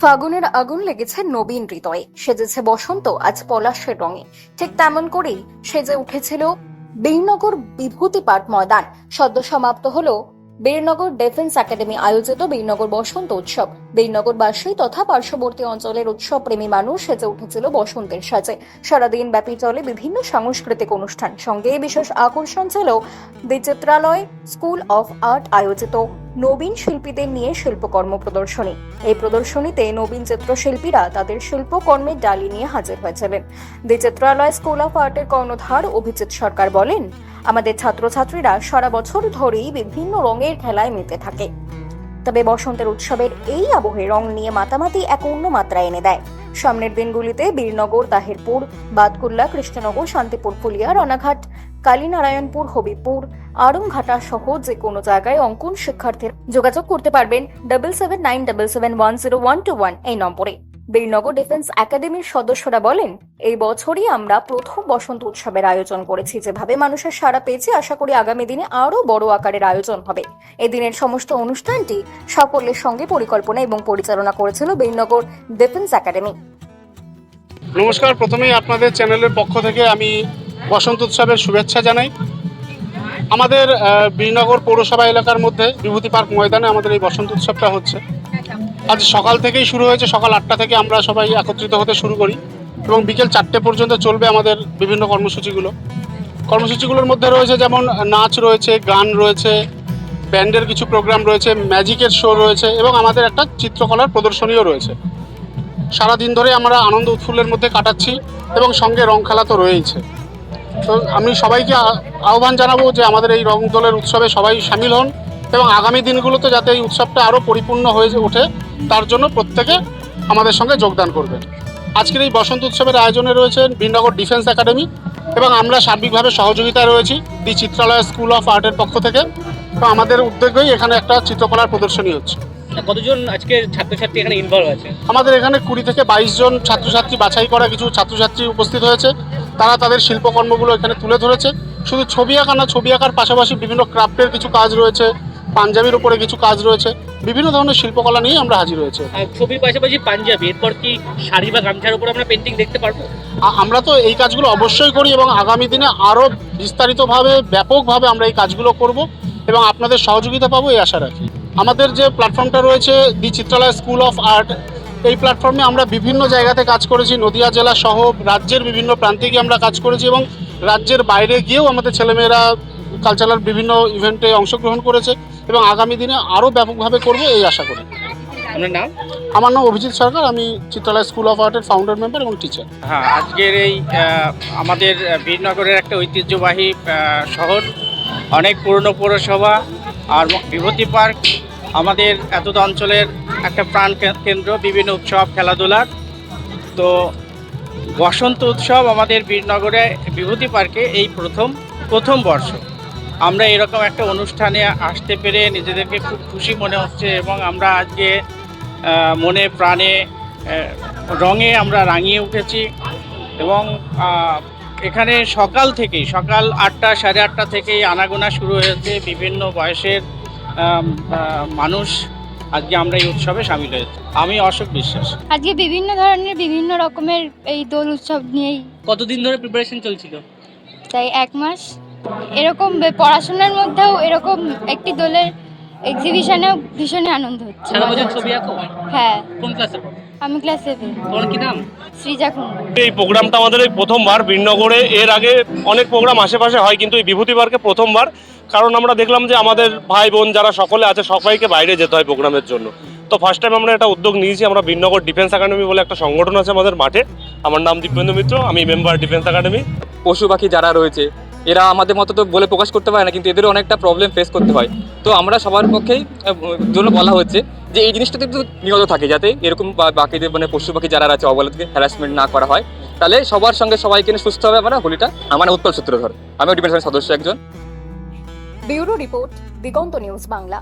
ফাগুনের আগুন লেগেছে নবীন হৃদয়ে। সেজেছে বসন্ত, আজ পলাশের রঙে। ঠিক তেমন করেই সেজে উঠেছিল বীরনগর বিভূতি পাঠ ময়দান। সদ্য সমাপ্ত হলো বীরনগর ডিফেন্স একাডেমি আয়োজিত বীরনগর বসন্ত উৎসব। বীরনগরবাসী তথা পার্শ্ববর্তী অঞ্চলের উৎসব প্রেমী মানুষ সেজে উঠেছিল বসন্তের সাজে। সারাদিন ব্যাপী চলে বিভিন্ন সাংস্কৃতিক অনুষ্ঠান। সঙ্গে বিশেষ আকর্ষণ ছিল বিচিত্রালয় স্কুল অফ আর্ট আয়োজিত নবীন শিল্পীদের নিয়ে শিল্পকর্ম প্রদর্শনী। এই প্রদর্শনীতে নবীন চিত্রশিল্পীরা তাদের শিল্পকর্মের ডালি নিয়ে হাজির হয়েছিলেন। বিচিত্রালয় স্কুল অফ আর্টের কর্ণধার অভিজিৎ সরকার বলেন আমাদের ছাত্রছাত্রীরা সারা বছর ধরেই বিভিন্ন রঙের খেলায় মেতে থাকে। তবে বসন্তের উৎসবের এই আবহে রং নিয়ে মাতামাতি এক অন্য মাত্রা এনে দেয়। সামনের দিনগুলিতে বীরনগর, তাহিরপুর বাদকুল্লা কৃষ্ণনগর, শান্তিপুর, ফুলিয়া, রানাঘাট, কালীনারায়ণপুর হবিপুর আড়ংঘাটা সহ যে কোনো জায়গায় অঙ্কন শিক্ষার্থীর যোগাযোগ করতে পারবেন double seven nine double seven one zero one two one এই নম্বরে। বীরনগর ডিফেন্স একাডেমির সদস্যরা বলেন, এই বছরই আমরা প্রথম বসন্ত উৎসবের আয়োজন করেছি। যেভাবে মানুষের সাড়া পেয়েছে, আশা করি আগামী দিনে আরও বড় আকারের আয়োজন হবে। এদিনের সমস্ত অনুষ্ঠানটি সকলের সঙ্গে পরিকল্পনা এবং পরিচালনা করেছিল বীরনগর ডিফেন্স একাডেমি। নমস্কার, প্রথমেই আপনাদের চ্যানেলের পক্ষ থেকে আমি বসন্ত উৎসবের শুভেচ্ছা জানাই। আমাদের বীরনগর পৌরসভা এলাকার মধ্যে বিভূতি পার্ক ময়দানে আমাদের এই বসন্ত উৎসবটা হচ্ছে। আজ সকাল থেকেই শুরু হয়েছে। সকাল আটটা থেকে আমরা সবাই একত্রিত হতে শুরু করি এবং বিকেল চারটে পর্যন্ত চলবে আমাদের বিভিন্ন কর্মসূচিগুলো। কর্মসূচিগুলোর মধ্যে রয়েছে যেমন নাচ রয়েছে, গান রয়েছে, ব্যান্ডের কিছু প্রোগ্রাম রয়েছে, ম্যাজিকের শো রয়েছে এবং আমাদের একটা চিত্রকলার প্রদর্শনীও রয়েছে। সারা দিন ধরে আমরা আনন্দ উৎফুল্লের মধ্যে কাটাচ্ছি এবং সঙ্গে রং খেলা তো রয়েইছে। তো আমি সবাইকে আহ্বান জানাব যে আমাদের এই রং দলের উৎসবে সবাই সামিল হন এবং আগামী দিনগুলোতে যাতে এই উৎসবটা আরও পরিপূর্ণ হয়ে ওঠে তার জন্য প্রত্যেকে আমাদের সঙ্গে যোগদান করবেন। আজকের এই বসন্ত উৎসবের আয়োজনে রয়েছেন বীরনগর ডিফেন্স একাডেমি এবং আমরা সার্বিকভাবে সহযোগিতায় রয়েছি দি চিত্রালয় স্কুল অফ আর্টের পক্ষ থেকে। তো আমাদের উদ্যোগেই এখানে একটা চিত্রকলার প্রদর্শনী হচ্ছে। কতজন আজকে ছাত্রছাত্রী এখানে ইনভলভ আছে? আমাদের এখানে কুড়ি থেকে বাইশ জন ছাত্রছাত্রী বাছাই করা কিছু ছাত্রছাত্রী উপস্থিত হয়েছে। তারা তাদের শিল্পকর্মগুলো এখানে তুলে ধরেছে। শুধু ছবি আঁকা না ছবি আঁকার পাশাপাশি বিভিন্ন ক্রাফটের কিছু কাজ রয়েছে। পাঞ্জাবির উপরে কিছু কাজ রয়েছে বিভিন্ন ধরনের শিল্পকলা নিয়ে আমরা হাজির হয়েছে। ছবির পাশাপাশি পাঞ্জাবি এরপর কি শাড়ি বা গামছার উপর আমরা পেন্টিং দেখতে পারব? আমরা তো এই কাজগুলো অবশ্যই করি এবং আগামী দিনে আরও বিস্তারিতভাবে ব্যাপকভাবে আমরা এই কাজগুলো করব এবং আপনাদের সহযোগিতা পাবো এই আশা রাখি। আমাদের যে প্ল্যাটফর্মটা রয়েছে the Chitralaya school of art এই প্ল্যাটফর্মে আমরা বিভিন্ন জায়গাতে কাজ করেছি। নদিয়া জেলা সহ রাজ্যের বিভিন্ন প্রান্তে গিয়ে আমরা কাজ করেছি এবং রাজ্যের বাইরে গিয়েও আমাদের ছেলেমেয়েরা কালচারাল বিভিন্ন ইভেন্টে অংশগ্রহণ করেছে এবং আগামী দিনে আরও ব্যাপকভাবে করব এই আশা করি। আপনার নাম? আমার নাম অভিজিৎ সরকার আমি চিত্রালয় স্কুল অফ আর্টের ফাউন্ডার মেম্বার এবং টিচার হ্যাঁ আজকের এই আমাদের বীরনগরের একটা ঐতিহ্যবাহী শহর অনেক পুরনো পৌরসভা আর বিভূতি পার্ক আমাদের এতদ অঞ্চলের একটা প্রাণ কেন্দ্র বিভিন্ন উৎসব খেলাধুলার। তো বসন্ত উৎসব আমাদের বীরনগরে বিভূতি পার্কে এই প্রথম প্রথম বর্ষ। আমরা এরকম একটা অনুষ্ঠানে আসতে পেরে নিজেদেরকে খুব খুশি মনে হচ্ছে এবং আমরা আজকে মনে প্রাণে রঙে আমরা রাঙিয়ে উঠেছি এবং এখানে সকাল থেকেই সকাল আটটা সাড়ে আটটা থেকেই আনাগোনা শুরু হয়েছে। বিভিন্ন বয়সের মানুষ আজকে আমরা এই উৎসবে সামিল হয়েছি। আমি অশোক বিশ্বাস। আজকে বিভিন্ন ধরনের বিভিন্ন রকমের এই দোল উৎসব নিয়েই কতদিন ধরে প্রিপারেশন চলছিল? তাই এক মাস। এরকম পড়াশোনার মধ্যেও এরকম একটি দোলের এক্সিবিশনেও ভীষণই আনন্দ হচ্ছে। সারা বছর ছবি আঁকো? হ্যাঁ। কোন ক্লাসে আমি ক্লাস সেভেন তোমার কি নাম? সৃজা কুণ্ডু এই প্রোগ্রামটা আমাদের এই প্রথমবার বীরনগরে এর আগে অনেক প্রোগ্রাম আশেপাশে হয় কিন্তু এই বিভূতি পার্কে প্রথমবার। কারণ আমরা দেখলাম যে আমাদের ভাই বোন যারা সকলে আছে সবাইকে বাইরে যেতে হয় প্রোগ্রামের জন্য। তো ফার্স্ট টাইম আমরা একটা উদ্যোগ নিয়েছি আমরা বীরনগর ডিফেন্স একাডেমি বলে একটা সংগঠন আছে আমাদের মাঠে। আমার নাম দীপেন্দ্র মিত্র আমি মেম্বার ডিফেন্স একাডেমি পশু পাখি যারা রয়েছে এরা আমাদের মতো তো বলে প্রকাশ করতে পারে না, কিন্তু এদেরও অনেকটা প্রবলেম ফেস করতে হয়। তো আমরা সবার পক্ষেই জন্য বলা হচ্ছে যে এই জিনিসটা কিন্তু নিহত থাকে, যাতে এরকম বাকিদের মানে পশু পাখি যারা আছে অবলাদকে হ্যারাসমেন্ট না করা হয়। তাহলে সবার সঙ্গে সবাইকে সুস্থ হবে আমরা, হোলিটা আমার উৎপল সূত্রধর আমি ডিপার্টমেন্টের সদস্য একজন। Bureau report, Diganta news Bangla.